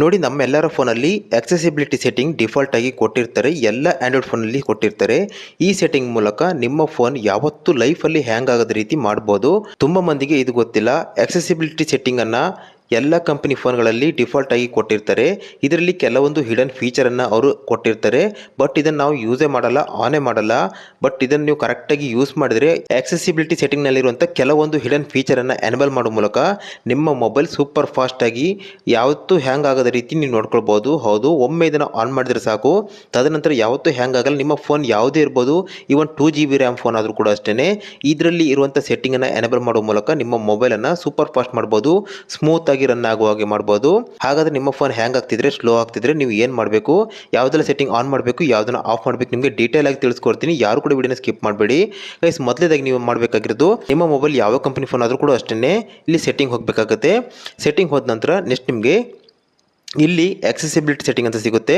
ನೋಡಿ, ನಮ್ಮೆಲ್ಲರ ಫೋನಲ್ಲಿ ಆಕ್ಸೆಸಿಬಿಲಿಟಿ ಸೆಟ್ಟಿಂಗ್ ಡಿಫಾಲ್ಟಾಗಿ ಕೊಟ್ಟಿರ್ತಾರೆ. ಎಲ್ಲ ಆ್ಯಂಡ್ರಾಯ್ಡ್ ಫೋನಲ್ಲಿ ಕೊಟ್ಟಿರ್ತಾರೆ. ಈ ಸೆಟ್ಟಿಂಗ್ ಮೂಲಕ ನಿಮ್ಮ ಫೋನ್ ಯಾವತ್ತೂ ಲೈಫಲ್ಲಿ ಹ್ಯಾಂಗ್ ಆಗದ ರೀತಿ ಮಾಡ್ಬೋದು. ತುಂಬ ಮಂದಿಗೆ ಇದು ಗೊತ್ತಿಲ್ಲ. ಆಕ್ಸೆಸಿಬಿಲಿಟಿ ಸೆಟ್ಟಿಂಗ್ ಅನ್ನ ಎಲ್ಲ ಕಂಪನಿ ಫೋನ್ಗಳಲ್ಲಿ ಡಿಫಾಲ್ಟ್ ಆಗಿ ಕೊಟ್ಟಿರ್ತಾರೆ. ಇದರಲ್ಲಿ ಕೆಲವೊಂದು ಹಿಡನ್ ಫೀಚರನ್ನು ಅವರು ಕೊಟ್ಟಿರ್ತಾರೆ. ಬಟ್ ಇದನ್ನು ನಾವು ಯೂಸೇ ಮಾಡಲ್ಲ ಆನೇ ಮಾಡಲ್ಲ. ಬಟ್ ಇದನ್ನು ನೀವು ಕರೆಕ್ಟಾಗಿ ಯೂಸ್ ಮಾಡಿದರೆ ಆಕ್ಸೆಸಿಬಿಲಿಟಿ ಸೆಟ್ಟಿಂಗ್ನಲ್ಲಿರುವಂಥ ಕೆಲವೊಂದು ಹಿಡನ್ ಫೀಚರನ್ನು ಎನೇಬಲ್ ಮಾಡೋ ಮೂಲಕ ನಿಮ್ಮ ಮೊಬೈಲ್ ಸೂಪರ್ ಫಾಸ್ಟಾಗಿ ಯಾವತ್ತೂ ಹ್ಯಾಂಗ್ ಆಗದ ರೀತಿ ನೀವು ನೋಡ್ಕೊಳ್ಬೋದು. ಹೌದು, ಒಮ್ಮೆ ಇದನ್ನು ಆನ್ ಮಾಡಿದ್ರೆ ಸಾಕು. ತದನಂತರ ಯಾವತ್ತೂ ಹ್ಯಾಂಗ್ ಆಗಲ್ಲ. ನಿಮ್ಮ ಫೋನ್ ಯಾವುದೇ ಇರ್ಬೋದು. Even two G B RAM phone ಆದರೂ ಕೂಡ ಅಷ್ಟೇ ಇದರಲ್ಲಿ ಇರುವಂಥ ಸೆಟ್ಟಿಂಗನ್ನು ಎನೇಬಲ್ ಮಾಡೋ ಮೂಲಕ ನಿಮ್ಮ ಮೊಬೈಲನ್ನು ಸೂಪರ್ ಫಾಸ್ಟ್ ಮಾಡ್ಬೋದು. ಸ್ಮೂತ್ ಆಗಿ ರನ್ ಆಗುವ ಹಾಗೆ ಮಾಡ್ಬೋದು. ಹಾಗಾದ್ರೆ ನಿಮ್ಮ ಫೋನ್ ಹ್ಯಾಂಗ್ ಆಗ್ತಿದ್ರೆ ಸ್ಲೋ ಆಗ್ತಿದ್ರೆ ನೀವು ಏನು ಮಾಡಬೇಕು? ಯಾವುದೆಲ್ಲ ಸೆಟ್ಟಿಂಗ್ ಆನ್ ಮಾಡಬೇಕು, ಯಾವುದನ್ನ ಆಫ್ ಮಾಡಬೇಕು ನಿಮಗೆ ಡೀಟೇಲ್ ಆಗಿ ತಿಳಿಸ್ಕೊಡ್ತೀನಿ. ಯಾರು ಕೂಡ ವಿಡಿಯೋನ ಸ್ಕಿಪ್ ಮಾಡಬೇಡಿ. ಗೈಸ್ ಮೊದಲೇದಾಗಿ ನೀವು ಮಾಡಬೇಕಾಗಿರೋದು, ನಿಮ್ಮ ಮೊಬೈಲ್ ಯಾವ ಕಂಪನಿ ಫೋನ್ ಆದರೂ ಕೂಡ ಅಷ್ಟೇ ಇಲ್ಲಿ ಸೆಟ್ಟಿಂಗ್ ಹೋಗಬೇಕಾಗುತ್ತೆ. ಸೆಟ್ಟಿಂಗ್ ಹೋದ ನಂತರ ನೆಕ್ಸ್ಟ್ ನಿಮಗೆ ಇಲ್ಲಿ ಆಕ್ಸೆಸಿಬಿಲಿಟಿ ಸೆಟ್ಟಿಂಗ್ ಅಂತ ಸಿಗುತ್ತೆ.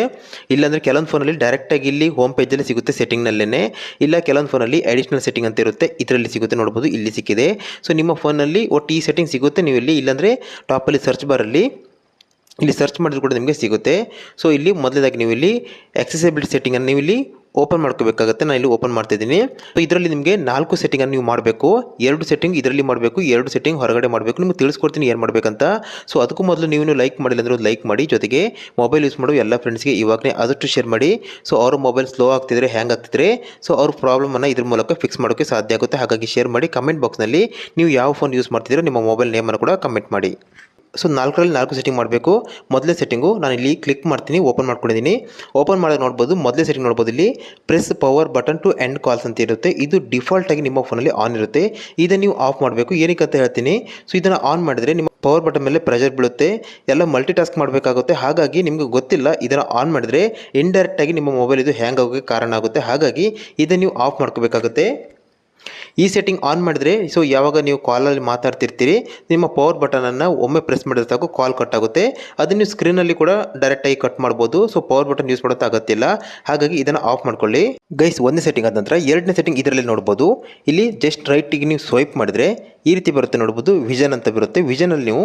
ಇಲ್ಲಾಂದರೆ ಕೆಲವೊಂದು ಫೋನಲ್ಲಿ ಡೈರೆಕ್ಟಾಗಿ ಇಲ್ಲಿ ಹೋಮ್ ಪೇಜಲ್ಲಿ ಸಿಗುತ್ತೆ ಸೆಟ್ಟಿಂಗ್ನಲ್ಲೇ ಇಲ್ಲ ಕೆಲವೊಂದು ಫೋನಲ್ಲಿ ಅಡಿಷ್ನಲ್ ಸೆಟ್ಟಿಂಗ್ ಅಂತ ಇರುತ್ತೆ. ಇದರಲ್ಲಿ ಸಿಗುತ್ತೆ ನೋಡ್ಬೋದು, ಇಲ್ಲಿ ಸಿಕ್ಕಿದೆ. ಸೊ ನಿಮ್ಮ ಫೋನಲ್ಲಿ ಒಟ್ಟು ಈ ಸೆಟ್ಟಿಂಗ್ ಸಿಗುತ್ತೆ. ನೀವು ಇಲ್ಲಿ ಇಲ್ಲಾಂದರೆ ಟಾಪಲ್ಲಿ ಸರ್ಚ್ ಬಾರಲ್ಲಿ ಇಲ್ಲಿ ಸರ್ಚ್ ಮಾಡಿದ್ರು ಕೂಡ ನಿಮಗೆ ಸಿಗುತ್ತೆ. ಸೊ ಇಲ್ಲಿ ಮೊದಲೇದಾಗಿ ನೀವು ಇಲ್ಲಿ ಆಕ್ಸೆಸಿಬಿಲಿಟಿ ಸೆಟ್ಟಿಂಗನ್ನು ನೀವು ಇಲ್ಲಿ ಓಪನ್ ಮಾಡ್ಕೋಬೇಕಾಗತ್ತೆ ನಾನು ಇಲ್ಲಿ ಓಪನ್ ಮಾಡ್ತಿದ್ದೀನಿ. ಇದರಲ್ಲಿ ನಿಮಗೆ ನಾಲ್ಕು ಸೆಟ್ಟಿಂಗನ್ನು ನೀವು ಮಾಡಬೇಕು. ಎರಡು ಸೆಟ್ಟಿಂಗ್ ಇದರಲ್ಲಿ ಮಾಡಬೇಕು, ಎರಡು ಸೆಟ್ಟಿಂಗ್ ಹೊರಗಡೆ ಮಾಡಬೇಕು. ನಿಮಗೆ ತಿಳಿಸ್ಕೊಡ್ತೀನಿ ಏನು ಮಾಡಬೇಕಂತ. ಸೊ ಅದಕ್ಕೂ ಮೊದಲು ನೀವು ಲೈಕ್ ಮಾಡಿಲ್ಲ ಅಂದರೆ ಲೈಕ್ ಮಾಡಿ. ಜೊತೆಗೆ ಮೊಬೈಲ್ ಯೂಸ್ ಮಾಡೋ ಎಲ್ಲ ಫ್ರೆಂಡ್ಸ್ಗೆ ಇವಾಗಲೇ ಆದಷ್ಟು ಶೇರ್ ಮಾಡಿ. ಸೊ ಅವ್ರ ಮೊಬೈಲ್ ಸ್ಲೋ ಆಗ್ತಿದ್ರೆ ಹ್ಯಾಂಗ್ ಆಗ್ತಿದ್ರೆ ಸೊ ಅವ್ರ ಪ್ರಾಬ್ಲಮನ್ನು ಇದ್ರ ಮೂಲಕ ಫಿಕ್ಸ್ ಮಾಡೋಕ್ಕೆ ಸಾಧ್ಯ ಆಗುತ್ತೆ. ಹಾಗಾಗಿ ಶೇರ್ ಮಾಡಿ ಕಮೆಂಟ್ ಬಾಕ್ಸ್ನಲ್ಲಿ ನೀವು ಯಾವ ಫೋನ್ ಯೂಸ್ ಮಾಡ್ತಿದ್ರೆ ನಿಮ್ಮ ಮೊಬೈಲ್ ನೇಮನ್ನು ಕೂಡ ಕಮೆಂಟ್ ಮಾಡಿ. ಸೊ ನಾಲ್ಕರಲ್ಲಿ ನಾಲ್ಕು ಸೆಟ್ಟಿಂಗ್ ಮಾಡಬೇಕು. ಮೊದಲೇ ಸೆಟ್ಟಿಂಗು ನಾನು ಇಲ್ಲಿ ಕ್ಲಿಕ್ ಮಾಡ್ತೀನಿ ಓಪನ್ ಮಾಡ್ಕೊಂಡಿದ್ದೀನಿ ಓಪನ್ ಮಾಡೋದು ನೋಡ್ಬೋದು, ಮೊದಲೇ ಸೆಟ್ಟಿಂಗ್ ನೋಡ್ಬೋದು ಇಲ್ಲಿ. Press power button to end calls ಅಂತ ಇರುತ್ತೆ. ಇದು ಡಿಫಾಲ್ಟಾಗಿ ನಿಮ್ಮ ಫೋನಲ್ಲಿ ಆನ್ ಇರುತ್ತೆ. ಇದನ್ನು ನೀವು ಆಫ್ ಮಾಡಬೇಕು. ಏನಕ್ಕೆ ಅಂತ ಹೇಳ್ತೀನಿ. ಸೊ ಇದನ್ನು ಆನ್ ಮಾಡಿದರೆ ನಿಮ್ಮ ಪವರ್ ಬಟನ್ ಮೇಲೆ ಪ್ರೆಷರ್ ಬೀಳುತ್ತೆ. ಎಲ್ಲ ಮಲ್ಟಿ ಟಾಸ್ಕ್ ಮಾಡಬೇಕಾಗುತ್ತೆ. ಹಾಗಾಗಿ ನಿಮಗೆ ಗೊತ್ತಿಲ್ಲ, ಇದನ್ನು ಆನ್ ಮಾಡಿದರೆ ಇಂಡೈರೆಕ್ಟಾಗಿ ನಿಮ್ಮ ಮೊಬೈಲ್ ಇದು ಹ್ಯಾಂಗ್ ಆಗೋಕ್ಕೆ ಕಾರಣ ಆಗುತ್ತೆ. ಹಾಗಾಗಿ ಇದನ್ನು ನೀವು ಆಫ್ ಮಾಡ್ಕೋಬೇಕಾಗುತ್ತೆ. ಈ ಸೆಟ್ಟಿಂಗ್ ಆನ್ ಮಾಡಿದರೆ ಸೊ ಯಾವಾಗ ನೀವು ಕಾಲಲ್ಲಿ ಮಾತಾಡ್ತಿರ್ತೀರಿ, ನಿಮ್ಮ ಪವರ್ ಬಟನನ್ನು ಒಮ್ಮೆ ಪ್ರೆಸ್ ಮಾಡಿದ್ರೆ ಸಾಕು ಕಾಲ್ ಕಟ್ ಆಗುತ್ತೆ. ಅದನ್ನು ನೀವು ಸ್ಕ್ರೀನಲ್ಲಿ ಕೂಡ ಡೈರೆಕ್ಟಾಗಿ ಕಟ್ ಮಾಡ್ಬೋದು. ಸೊ ಪವರ್ ಬಟನ್ ಯೂಸ್ ಮಾಡೋದು ಆಗುತ್ತಿಲ್ಲ. ಹಾಗಾಗಿ ಇದನ್ನು ಆಫ್ ಮಾಡ್ಕೊಳ್ಳಿ. ಗೈಸ್ ಒಂದೇ ಸೆಟ್ಟಿಂಗ್ ಆದ ನಂತರ ಎರಡನೇ ಸೆಟ್ಟಿಂಗ್ ಇದರಲ್ಲಿ ನೋಡ್ಬೋದು. ಇಲ್ಲಿ ಜಸ್ಟ್ ರೈಟಿಗೆ ನೀವು ಸ್ವೈಪ್ ಮಾಡಿದ್ರೆ ಈ ರೀತಿ ಬರುತ್ತೆ ನೋಡ್ಬೋದು ವಿಷನ್ ಅಂತ ಬರುತ್ತೆ. ವಿಷನಲ್ಲಿ ನೀವು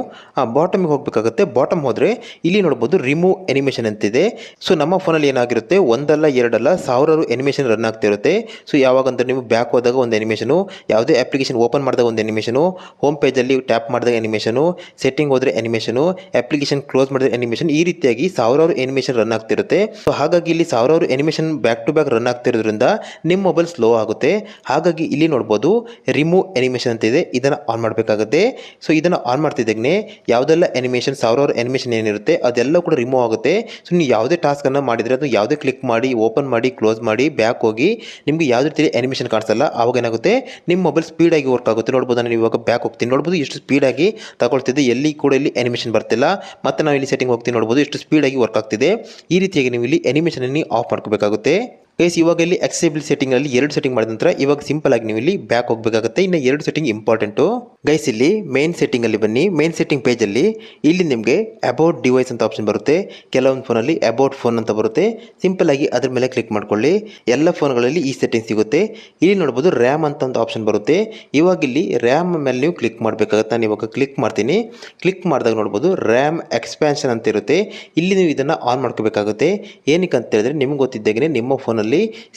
ಬಾಟಮ್ಗೆ ಹೋಗಬೇಕಾಗುತ್ತೆ. ಬಾಟಮ್ ಹೋದರೆ, ಇಲ್ಲಿ ನೋಡ್ಬೋದು ರಿಮೂವ್ ಎನಿಮೇಷನ್ ಅಂತಿದೆ. ಸೊ ನಮ್ಮ ಫೋನಲ್ಲಿ ಏನಾಗಿರುತ್ತೆ, ಒಂದಲ್ಲ, ಎರಡಲ್ಲ, ಸಾವಿರಾರು ಎನಿಮೇಷನ್ ರನ್ ಆಗ್ತಿರುತ್ತೆ ಸೊ ಯಾವಾಗ ಅಂದ್ರೆ ನೀವು ಬ್ಯಾಕ್ ಹೋದಾಗ ಒಂದು ಎನಿಮೇಷನು ಯಾವುದೇ ಅಪ್ಲಿಕೇಶನ್ ಓಪನ್ ಮಾಡಿದಾಗ ಒಂದು ಎನಿಮೇಷನು ಹೋಮ್ ಪೇಜಲ್ಲಿ ಟ್ಯಾಪ್ ಮಾಡಿದಾಗ ಎನಿಮೇಷನು ಸೆಟ್ಟಿಂಗ್ ಹೋದರೆ ಎನಿಮೇಷನು ಅಪ್ಲಿಕೇಶನ್ ಕ್ಲೋಸ್ ಮಾಡಿದ್ರೆ ಎನಿಮೇಷನ್ ಈ ರೀತಿಯಾಗಿ ಸಾವಿರಾರು ಎನಿಮೇಷನ್ ರನ್ ಆಗ್ತಿರುತ್ತೆ ಸೊ ಹಾಗಾಗಿ ಇಲ್ಲಿ ಸಾವಿರಾರು animation back to back run ಆಗ್ತಿರೋದ್ರಿಂದ ನಿಮ್ಮ ಮೊಬೈಲ್ ಸ್ಲೋ ಆಗುತ್ತೆ. ಹಾಗಾಗಿ ಇಲ್ಲಿ ನೋಡ್ಬೋದು ರಿಮೂವ್ ಎನಿಮೇಷನ್ ಅಂತ ಇದೆ ಇದನ್ನು ಆನ್ ಮಾಡಬೇಕಾಗುತ್ತೆ. ಸೊ ಇದನ್ನು ಆನ್ ಮಾಡ್ತಿದ್ದಾಗನೆ ಯಾವುದೆಲ್ಲ ಎನಿಮೇಷನ್ ಸಾವಿರಾರು ಎನಿಮೇಷನ್ ಏನಿರುತ್ತೆ, ಅದೆಲ್ಲ ಕೂಡ ರಿಮೂವ್ ಆಗುತ್ತೆ. ಸೊ ನೀವು ಯಾವುದೇ ಟಾಸ್ಕನ್ನು ಮಾಡಿದರೆ ಅದು ಯಾವುದೇ ಕ್ಲಿಕ್ ಮಾಡಿ ಓಪನ್ ಮಾಡಿ ಕ್ಲೋಸ್ ಮಾಡಿ ಬ್ಯಾಕ್ ಹೋಗಿ ನಿಮಗೆ ಯಾವುದೇ ರೀತಿ ಎನಿಮೇಷನ್ ಕಾಣಿಸಲ್ಲ. ಆವಾಗ ಏನಾಗುತ್ತೆ? ನಿಮ್ಮ ಮೊಬೈಲ್ ಸ್ಪೀಡಾಗಿ ವರ್ಕ್ ಆಗುತ್ತೆ. ನೋಡ್ಬೋದು? ನಾನು ಇವಾಗ ಬ್ಯಾಕ್ ಹೋಗ್ತೀನಿ. ನೋಡ್ಬೋದು ಎಷ್ಟು ಸ್ಪೀಡಾಗಿ ತಗೊಳ್ತಿದ್ದೆ ಎಲ್ಲಿ ಕೂಡ ಇಲ್ಲಿ ಎನಿಮೇಷನ್ ಬರ್ತಿಲ್ಲ. ಮತ್ತು ನಾವು ಇಲ್ಲಿ ಸೆಟ್ಟಿಂಗ್ ಹೋಗ್ತೀನಿ ನೋಡ್ಬೋದು ಎಷ್ಟು ಸ್ಪೀಡಾಗಿ ವರ್ಕ್ ಆಗ್ತಿದೆ. ಈ ರೀತಿಯಾಗಿ ನೀವು ಇಲ್ಲಿ ಎನಿಮೇಷನನ್ನು ಆಫ್ ಮಾಡ್ಕೋಬೇಕಾಗುತ್ತೆ. ಗೈಸ್ ಇವಾಗ ಇಲ್ಲಿ ಎಕ್ಸೆಬಲ್ ಸೆಟ್ಟಿಂಗ್ ಅಲ್ಲಿ ಎರಡು ಸೆಟ್ಟಿಂಗ್ ಮಾಡಿದ ನಂತರ ಇವಾಗ ಸಿಂಪಲ್ ಆಗಿ ನೀವು ಇಲ್ಲಿ ಬ್ಯಾಕ್ ಹೋಗಬೇಕಾಗುತ್ತೆ. ಇನ್ನು ಎರಡು ಸೆಟ್ಟಿಂಗ್ ಇಂಪಾರ್ಟೆಂಟು ಗೈಸ್ ಇಲ್ಲಿ ಮೇನ್ ಸೆಟ್ಟಿಂಗ್ ಅಲ್ಲಿ ಬನ್ನಿ. ಮೇನ್ ಸೆಟ್ಟಿಂಗ್ ಪೇಜಲ್ಲಿ ಇಲ್ಲಿ ನಿಮಗೆ ಅಬೌಟ್ ಡಿವೈಸ್ ಅಂತ ಆಪ್ಷನ್ ಬರುತ್ತೆ. ಕೆಲವೊಂದು ಫೋನಲ್ಲಿ ಅಬೌಟ್ ಫೋನ್ ಅಂತ ಬರುತ್ತೆ. ಸಿಂಪಲ್ ಆಗಿ ಅದ್ರ ಮೇಲೆ ಕ್ಲಿಕ್ ಮಾಡ್ಕೊಳ್ಳಿ. ಎಲ್ಲ ಫೋನ್ಗಳಲ್ಲಿ ಈ ಸೆಟ್ಟಿಂಗ್ ಸಿಗುತ್ತೆ. ಇಲ್ಲಿ ನೋಡ್ಬೋದು ರ್ಯಾಮ್ ಅಂತ ಒಂದು ಆಪ್ಷನ್ ಬರುತ್ತೆ. ಇವಾಗ ಇಲ್ಲಿ ರ್ಯಾಮ್ ಮೇಲೆ ನೀವು ಕ್ಲಿಕ್ ಮಾಡಬೇಕಾಗುತ್ತೆ. ನಾನು ಇವಾಗ ಕ್ಲಿಕ್ ಮಾಡ್ತೀನಿ. ಕ್ಲಿಕ್ ಮಾಡಿದಾಗ ನೋಡ್ಬೋದು ರ್ಯಾಮ್ ಎಕ್ಸ್ಪ್ಯಾನ್ಷನ್ ಅಂತ ಇರುತ್ತೆ. ಇಲ್ಲಿ ನೀವು ಇದನ್ನು ಆನ್ ಮಾಡ್ಕೋಬೇಕಾಗುತ್ತೆ. ಏನಕ್ಕೆ ಅಂತ ಹೇಳಿದ್ರೆ ನಿಮ್ಗೆ ಗೊತ್ತಿದ್ದಾಗೆ ನಿಮ್ಮ ಫೋನಲ್ಲಿ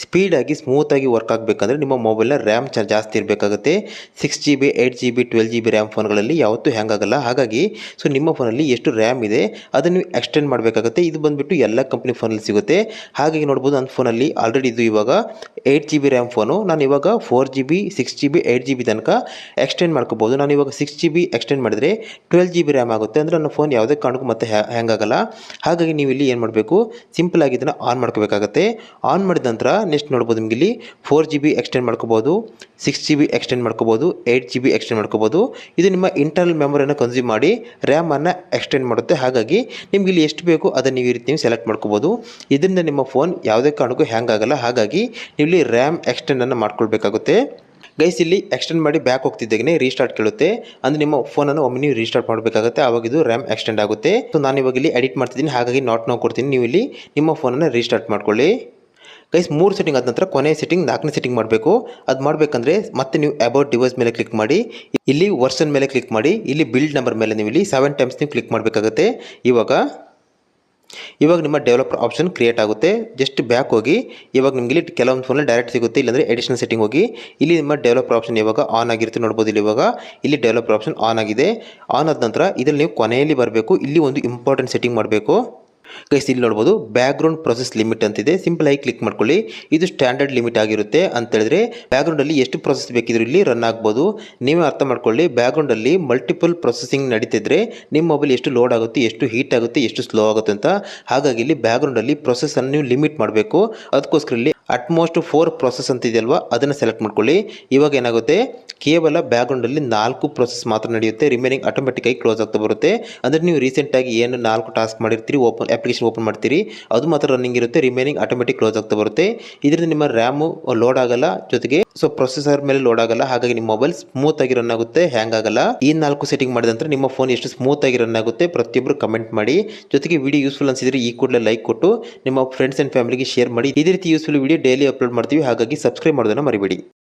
ಸ್ಪೀಡಾಗಿ ಸ್ಮೂತಾಗಿ ವರ್ಕ್ ಆಗಬೇಕಂದ್ರೆ ನಿಮ್ಮ ಮೊಬೈಲ್ನ ರ್ಯಾಮ್ ಚ ಜಾಸ್ತಿ ಇರಬೇಕಾಗುತ್ತೆ. Six G B eight G B twelve G B RAM ಫೋನ್ಗಳಲ್ಲಿ ಯಾವತ್ತೂ ಹ್ಯಾಂಗ್ ಆಗಲ್ಲ. ಹಾಗಾಗಿ ಸೊ ನಿಮ್ಮ ಫೋನಲ್ಲಿ ಎಷ್ಟು ರ್ಯಾಮ್ ಇದೆ, ಅದನ್ನು ನೀವು ಎಕ್ಸ್ಟೆಂಡ್ ಮಾಡಬೇಕಾಗುತ್ತೆ. ಇದು ಬಂದುಬಿಟ್ಟು ಎಲ್ಲ ಕಂಪ್ನಿ ಫೋನಲ್ಲಿ ಸಿಗುತ್ತೆ. ಹಾಗಾಗಿ ನೋಡ್ಬೋದು ನನ್ನ ಫೋನಲ್ಲಿ ಆಲ್ರೆಡಿ ಇದು ಇವಾಗ eight G B RAM phone ನಾನು ಇವಾಗ four G B six G B eight G B ತನಕ ಎಕ್ಸ್ಟೆಂಡ್ ಮಾಡ್ಕೋಬೋದು. ನಾನು ಇವಾಗ ಸಿಕ್ಸ್ ಜಿ ಬಿ ಎಕ್ಸ್ಟೆಂಡ್ ಮಾಡಿದರೆ ಟ್ವೆಲ್ ಜಿ ಬಿ ರ್ಯಾಮ್ ಆಗುತ್ತೆ. ಅಂದರೆ ನನ್ನ ಫೋನ್ ಯಾವುದೇ ಕಾರಣಕ್ಕೂ ಮತ್ತೆ ಹ್ಯಾಂಗ್ ಆಗಲ್ಲ. ಹಾಗಾಗಿ ನೀವು ಇಲ್ಲಿ ಏನು ಮಾಡಬೇಕು ಸಿಂಪಲ್ ಆಗಿ ಇದನ್ನು ಆನ್ ಮಾಡ್ಕೋಬೇಕಾಗತ್ತೆ. ಆನ್ ಮಾಡಿದ ನಂತರ ನೆಕ್ಸ್ಟ್ ನೋಡ್ಬೋದು ನಿಮಗೆ ಇಲ್ಲಿ ಫೋರ್ ಜಿ ಬಿ ಎಕ್ಸ್ಟೆಂಡ್ ಮಾಡ್ಕೋಬೋದು ಸಿಕ್ಸ್ ಜಿ ಬಿ ಎಕ್ಸ್ಟೆಂಡ್ ಮಾಡ್ಕೋಬೋದು ಏಯ್ಟ್ ಜಿ ಬಿ ಎಕ್ಸ್ಟೆಂಡ್ ಮಾಡ್ಕೋಬೋದು. ಇದು ನಿಮ್ಮ ಇಂಟರ್ನಲ್ ಮೆಮೊರಿಯನ್ನು ಕನ್ಸ್ಯೂಮ್ ಮಾಡಿ ರ್ಯಾಮನ್ನು ಎಕ್ಸ್ಟೆಂಡ್ ಮಾಡುತ್ತೆ. ಹಾಗಾಗಿ ನಿಮ್ಗೆ ಇಲ್ಲಿ ಎಷ್ಟು ಬೇಕು ಅದನ್ನು ನೀವು ಈ ರೀತಿ ನೀವು ಸೆಲೆಕ್ಟ್ ಮಾಡ್ಕೋಬೋದು. ಇದರಿಂದ ನಿಮ್ಮ ಫೋನ್ ಯಾವುದೇ ಕಾರಣಕ್ಕೂ ಹ್ಯಾಂಗ್ ಆಗಲ್ಲ. ಹಾಗಾಗಿ ನೀವು ಇಲ್ಲಿ ರ್ಯಾಮ್ ಎಕ್ಸ್ಟೆಂಡನ್ನು ಮಾಡ್ಕೊಳ್ಬೇಕಾಗುತ್ತೆ. ಗೈಸ್ ಇಲ್ಲಿ ಎಕ್ಸ್ಟೆಂಡ್ ಮಾಡಿ ಬ್ಯಾಕ್ ಹೋಗ್ತಿದ್ದಾಗೆ ರೀಸ್ಟಾರ್ಟ್ ಕೇಳುತ್ತೆ. ಅಂದರೆ ನಿಮ್ಮ ಫೋನನ್ನು ಒಮ್ಮೆ ನೀವು ರೀಸ್ಟಾರ್ಟ್ ಮಾಡಬೇಕಾಗುತ್ತೆ. ಆವಾಗ ಇದು ರ್ಯಾಮ್ ಎಕ್ಸ್ಟೆಂಡ್ ಆಗುತ್ತೆ. ಸೊ ನಾನು ಇವಾಗ ಇಲ್ಲಿ ಎಡಿಟ್ ಮಾಡ್ತಿದ್ದೀನಿ. ಹಾಗಾಗಿ ನಾಟ್ ನಾವು ಕೊಡ್ತೀನಿ. ನೀವು ಇಲ್ಲಿ ನಿಮ್ಮ ಫೋನನ್ನು ರೀಸ್ಟಾರ್ಟ್ ಮಾಡ್ಕೊಳ್ಳಿ. ಗೈಸ್ ಮೂರು ಸೆಟ್ಟಿಂಗ್ ಆದ ನಂತರ ಕೊನೆಯ ಸೆಟ್ಟಿಂಗ್ ನಾಲ್ಕನೇ ಸೆಟ್ಟಿಂಗ್ ಮಾಡಬೇಕು. ಅದು ಮಾಡಬೇಕಂದ್ರೆ ಮತ್ತೆ ನೀವು ಅಬೌಟ್ ಡಿವೈಸ್ ಮೇಲೆ ಕ್ಲಿಕ್ ಮಾಡಿ, ಇಲ್ಲಿ ವರ್ಷನ್ ಮೇಲೆ ಕ್ಲಿಕ್ ಮಾಡಿ, ಇಲ್ಲಿ ಬಿಲ್ಡ್ ನಂಬರ್ ಮೇಲೆ ನೀವು ಇಲ್ಲಿ ಸೆವೆನ್ ಟೈಮ್ಸ್ ನೀವು ಕ್ಲಿಕ್ ಮಾಡಬೇಕಾಗುತ್ತೆ. ಇವಾಗ ಇವಾಗ ನಿಮ್ಮ ಡೆವಲಪರ್ ಆಪ್ಷನ್ ಕ್ರಿಯೇಟ್ ಆಗುತ್ತೆ. ಜಸ್ಟ್ ಬ್ಯಾಕ್ ಹೋಗಿ, ಇವಾಗ ನಿಮಗೆ ಇಲ್ಲಿ ಕೆಲವೊಂದು ಫೋನಲ್ಲಿ ಡೈರೆಕ್ಟ್ ಸಿಗುತ್ತೆ, ಇಲ್ಲಾಂದರೆ ಎಡಿಷನಲ್ ಸೆಟ್ಟಿಂಗ್ ಹೋಗಿ. ಇಲ್ಲಿ ನಿಮ್ಮ ಡೆವಲಪರ್ ಆಪ್ಷನ್ ಇವಾಗ ಆನ್ ಆಗಿರುತ್ತೆ ನೋಡ್ಬೋದು ಇಲ್ಲಿ ಇವಾಗ. ಇಲ್ಲಿ ಡೆವಲಪರ್ ಆಪ್ಷನ್ ಆನ್ ಆಗಿದೆ. ಆನ್ ಆದ ನಂತರ ಇದರಲ್ಲಿ ನೀವು ಕೊನೆಯಲ್ಲಿ ಬರಬೇಕು. ಇಲ್ಲಿ ಒಂದು ಇಂಪಾರ್ಟೆಂಟ್ ಸೆಟ್ಟಿಂಗ್ ಮಾಡಬೇಕು. ಗೈಸ್, ಇಲ್ಲಿ ನೋಡ್ಬೋದು ಬ್ಯಾಕ್ಗ್ರೌಂಡ್ ಪ್ರೊಸೆಸ್ ಲಿಮಿಟ್ ಅಂತಿದೆ. ಸಿಂಪಲ್ ಆಗಿ ಕ್ಲಿಕ್ ಮಾಡ್ಕೊಳ್ಳಿ. ಇದು ಸ್ಟ್ಯಾಂಡರ್ಡ್ ಲಿಮಿಟ್ ಆಗಿರುತ್ತೆ ಅಂತ ಹೇಳಿದ್ರೆ ಬ್ಯಾಕ್ಗ್ರೌಂಡಲ್ಲಿ ಎಷ್ಟು ಪ್ರೊಸೆಸ್ ಬೇಕಿದ್ರು ಇಲ್ಲಿ ರನ್ ಆಗ್ಬೋದು. ನೀವೇ ಅರ್ಥ ಮಾಡ್ಕೊಳ್ಳಿ ಬ್ಯಾಕ್ಗ್ರೌಂಡಲ್ಲಿ ಮಲ್ಟಿಪಲ್ ಪ್ರೊಸೆಸಿಂಗ್ ನಡೀತಿದ್ರೆ ನಿಮ್ಮ ಮೊಬೈಲ್ ಎಷ್ಟು ಲೋಡ್ ಆಗುತ್ತೆ, ಎಷ್ಟು ಹೀಟ್ ಆಗುತ್ತೆ, ಎಷ್ಟು ಸ್ಲೋ ಆಗುತ್ತೆ ಅಂತ. ಹಾಗಾಗಿ ಇಲ್ಲಿ ಬ್ಯಾಕ್ಗ್ರೌಂಡಲ್ಲಿ ಪ್ರೊಸೆಸನ್ನು ನೀವು ಲಿಮಿಟ್ ಮಾಡಬೇಕು. ಅದಕ್ಕೋಸ್ಕರ ಇಲ್ಲಿ ಅಟ್ಮೋಸ್ಟ್ ಫೋರ್ ಪ್ರೊಸೆಸ್ ಅಂತ ಇದೆಯಲ್ವಾ ಅದನ್ನು ಸೆಲೆಕ್ಟ್ ಮಾಡ್ಕೊಳ್ಳಿ. ಇವಾಗ ಏನಾಗುತ್ತೆ? ಕೇವಲ ಬ್ಯಾಕ್ಗ್ರೌಂಡಲ್ಲಿ ನಾಲ್ಕು ಪ್ರೊಸೆಸ್ ಮಾತ್ರ ನಡೆಯುತ್ತೆ. ರಿಮೈನಿಂಗ್ ಆಟೋಮೆಟಿಕ್ಕಾಗಿ ಕ್ಲೋಸ್ ಆಗ್ತಾ ಬರುತ್ತೆ. ಅಂದರೆ ನೀವು ರೀಸೆಂಟಾಗಿ ಏನು ನಾಲ್ಕು ಟಾಸ್ಕ್ ಮಾಡಿರ್ತೀರಿ ಓಪನ್ ಅಪ್ಲಿಕೇಶನ್ ಓಪನ್ ಮಾಡ್ತೀರಿ, ಅದು ಮಾತ್ರ ರನ್ನಿಂಗ್ ಇರುತ್ತೆ. ರಿಮೈನಿಂಗ್ ಆಟೋಮೆಟಿಕ್ ಕ್ಲೋಸ್ ಆಗ್ತಾ ಬರುತ್ತೆ. ಇದರಿಂದ ನಿಮ್ಮ ರ್ಯಾಮು ಲೋಡ್ ಆಗಲ್ಲ. ಜೊತೆಗೆ ಸೊ ಪ್ರೊಸೆಸರ್ ಮೇಲೆ ಲೋಡ್ ಆಗಲ್ಲ. ಹಾಗಾಗಿ ನಿಮ್ಮ ಮೊಬೈಲ್ ಸ್ಮೂತ್ ಆಗಿ ರನ್ ಆಗುತ್ತೆ ಹ್ಯಾಂಗ್ ಆಗಲ್ಲ. ಈ ನಾಲ್ಕು ಸೆಟ್ಟಿಂಗ್ ಮಾಡಿದ ನಂತರ ನಿಮ್ಮ ಫೋನ್ ಎಷ್ಟು ಸ್ಮೂತ್ ಆಗಿ ರನ್ ಆಗುತ್ತೆ ಪ್ರತಿಯೊಬ್ಬರು ಕಮೆಂಟ್ ಮಾಡಿ. ಜೊತೆಗೆ ವಿಡಿಯೋ ಯೂಸ್ಫುಲ್ ಅನ್ಸಿದ್ರೆ ಈ ಕೂಡಲೇ ಲೈಕ್ ಕೊಟ್ಟು ನಿಮ್ಮ ಫ್ರೆಂಡ್ಸ್ ಆ್ಯಂಡ್ ಫ್ಯಾಮಿಲಿಗೆ ಶೇರ್ ಮಾಡಿ. ಇದೇ ರೀತಿ ಯೂಸ್ಫುಲ್ ವಿಡಿಯೋ ಡೈಲಿ ಅಪ್ಲೋಡ್ ಮಾಡ್ತೀವಿ. ಹಾಗಾಗಿ ಸಬ್ಸ್ಕ್ರೈಬ್ ಮಾಡೋದನ್ನ ಮರಿಬೇಡಿ.